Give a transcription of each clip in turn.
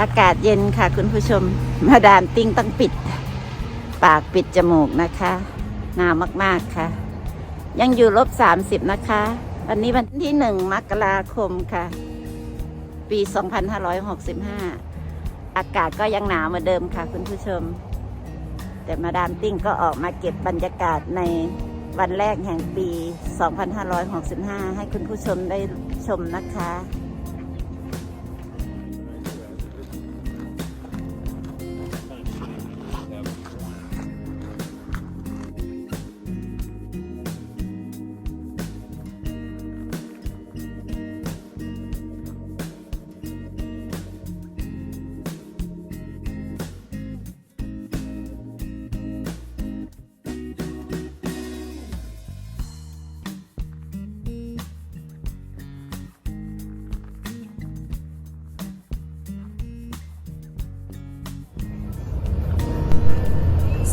อากาศเย็นค่ะคุณผู้ชม มาดามติ้งต้องปิด ปากปิดจมูกนะคะหนาวมากๆค่ะ ยังอยู่ลบสามสิบนะคะ วันนี้วันที่หนึ่งมกราคมค่ะ ปี2565อากาศก็ยังหนาวเหมือนเดิมค่ะคุณผู้ชม แต่มาดามติ้งก็ออกมาเก็บบรรยากาศในวันแรกแห่งปี 2565 ให้คุณผู้ชมได้ชมนะคะ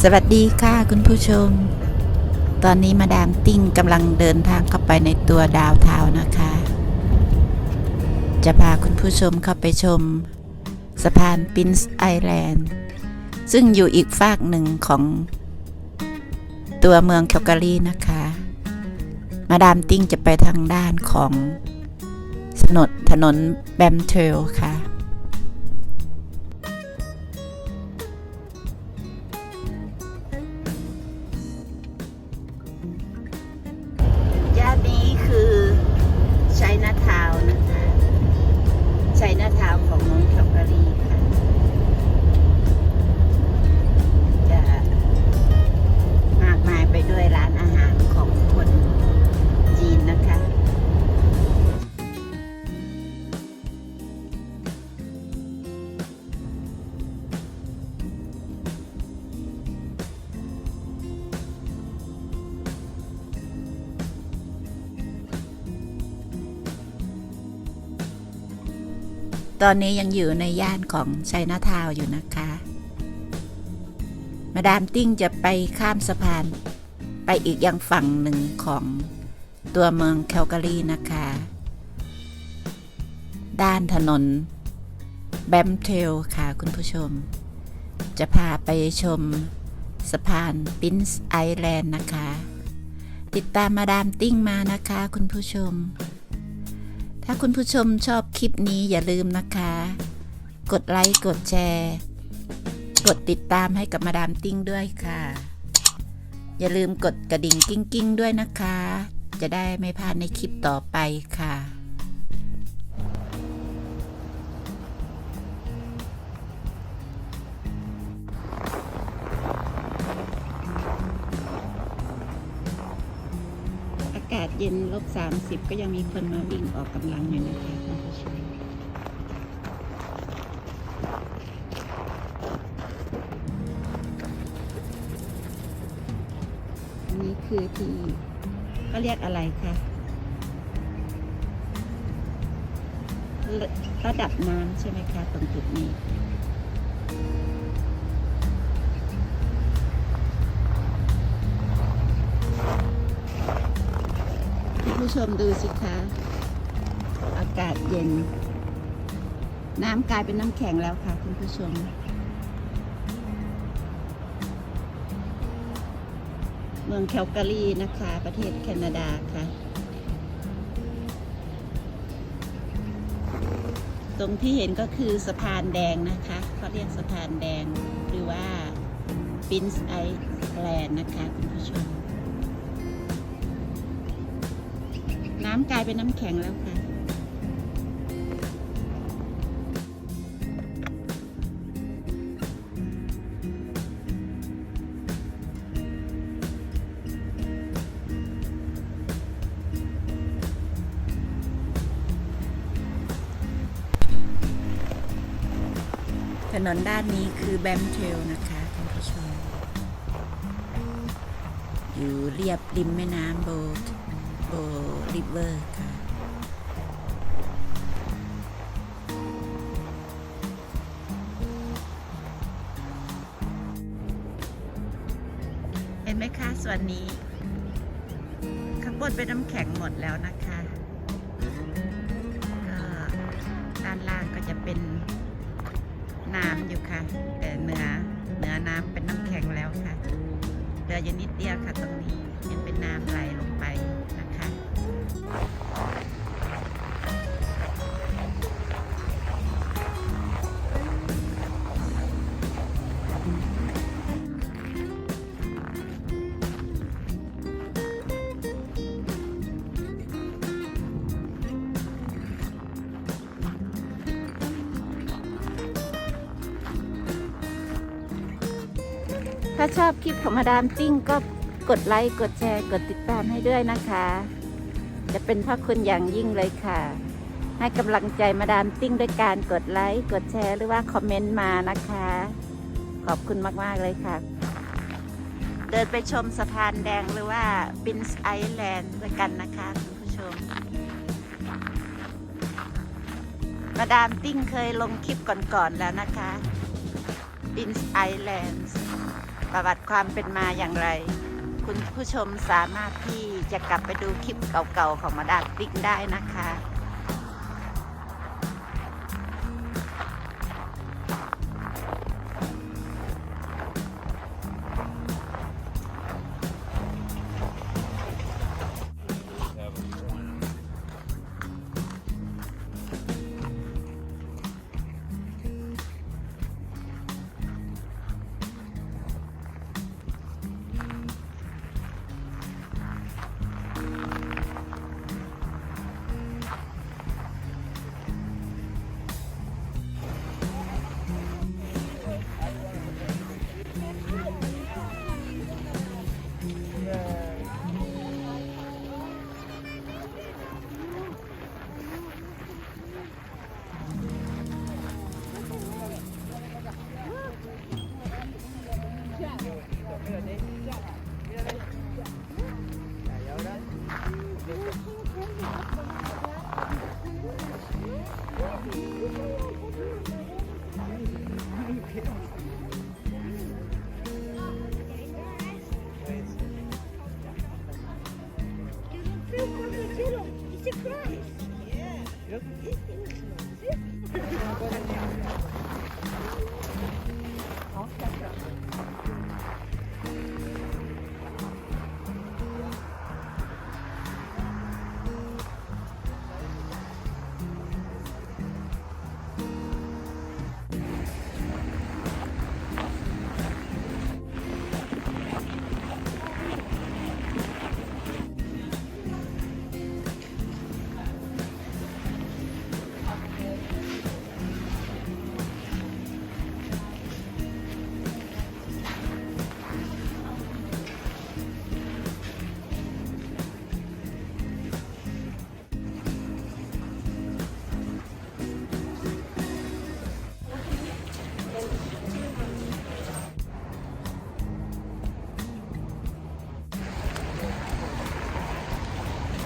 สวัสดีค่ะคุณผู้ชม ตอนนี้มาดามติ้งกำลังเดินทางเข้าไปในตัวดาวเทาวน์นะคะ จะพาคุณผู้ชมเข้าไปชม สะพานปินส์ไอแลนด์ ซึ่งอยู่อีกฝากหนึ่งของตัวเมืองแคลการีนะคะ มาดามติ้งจะไปทางด้านของถนนถนนแบมเทลค่ะ ตอนนี้ยังอยู่ในย่านของไชัยนาทาวอยู่นะคะ มาดามติ้งจะไปข้ามสะพาน ไปอีกยังฝั่งหนึ่งของตัวเมืองแคลการีนะคะ ด้านถนนแบมเทลค่ะคุณผู้ชม จะพาไปชมสะพานปินส์ไอแลนด์นะคะ ติดตามมาดามติ้งมานะคะคุณผู้ชม ถ้าคุณผู้ชมชอบคลิปนี้อย่าลืมนะคะ กดไลค์ กดแชร์ กดติดตามให้กับมาดามติ้งด้วยค่ะ อย่าลืมกดกระดิ่งกิ้งกิ้งๆด้วยนะคะ จะได้ไม่พลาดในคลิปต่อไปค่ะ เย็นลบ30ก็ยังมีคนมาวิ่งออกกำลังอยู่นะคะอันนี้คือที่เขาเรียกอะไรคะระดับน้ำใช่ไหมคะ ตรงจุดนี้ ผู้ชมดูสิคะ อากาศเย็น น้ำกลายเป็นน้ำแข็งแล้วค่ะ คุณผู้ชม เมืองแคลการีนะคะ ประเทศแคนาดาค่ะ ตรงที่เห็นก็คือสะพานแดงนะคะเขาเรียกสะพานแดงหรือว่าปินส์ไอแลนด์นะคะ คุณผู้ชม น้ำกลายเป็นน้ำแข็งแล้วค่ะ ถนนด้านนี้คือแบมเทลนะคะคุณผู้ชม อยู่เรียบริมแม่น้ำโบท โบริเวอร์ค่ะเห็นไหมคะส่วนนี้ ข้างบนเป็นน้ำแข็งหมดแล้วนะคะก็ด้านล่างก็จะเป็นน้ำอยู่ค่ะ แต่เนื้อเนื้อน้ำเป็นน้ำแข็งแล้วค่ะเหลืออยู่นิดเดียวค่ะตรงนี้ยังเป็นน้ำไหล ถ้าชอบคลิปของมาดามจิ้งก็กดไลค์ กดแชร์ กดติดตามให้ด้วยนะคะ จะเป็นพระคุณอย่างยิ่งเลยค่ะ ให้กำลังใจมาดามจิ้งด้วยการกดไลค์ กดแชร์หรือว่าคอมเมนต์มานะคะ ขอบคุณมาก ๆ เลยค่ะ เดินไปชมสะพานแดงหรือว่าบินส์ไอแลนด์ด้วยกันนะคะคุณผู้ชม มาดามติ้งเคยลงคลิปก่อน ๆ แล้วนะคะบินส์ไอแลนด์ ประวัติความเป็นมาอย่างไร คุณผู้ชมสามารถที่จะกลับไปดูคลิปเก่าๆของมาดามติ้งได้นะคะ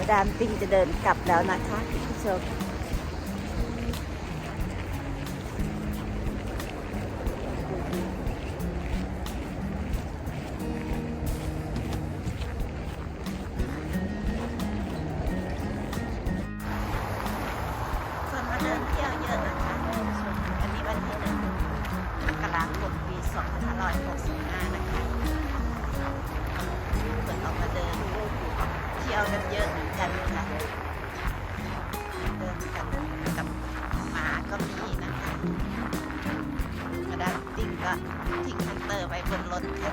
มาดามปิงจะเดินกลับแล้วนะคะคุณผู้ชม ทิ้งคันเตอร์ไว้บนรถค่ะ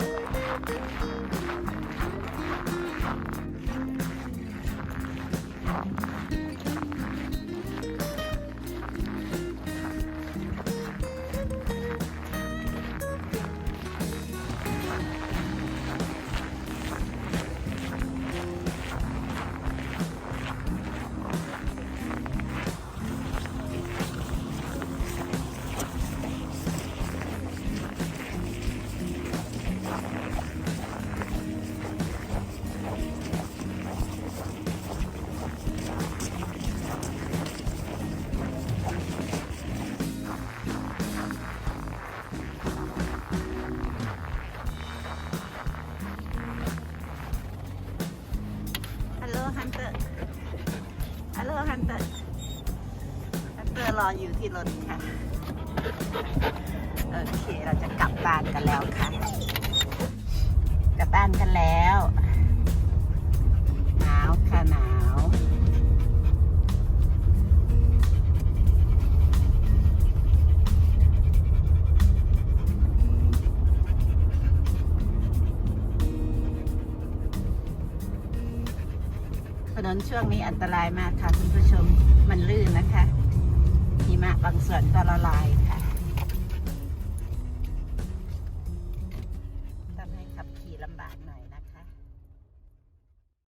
รอออยู่ที่รถค่ะ โอเคเราจะกลับบ้านกันแล้วค่ะ กลับบ้านกันแล้วหนาวค่ะหนาวถนนช่วงนี้อันตรายมากค่ะคุณผู้ชมมันลื่นนะคะ หิมะบางส่วนก็ละลายค่ะ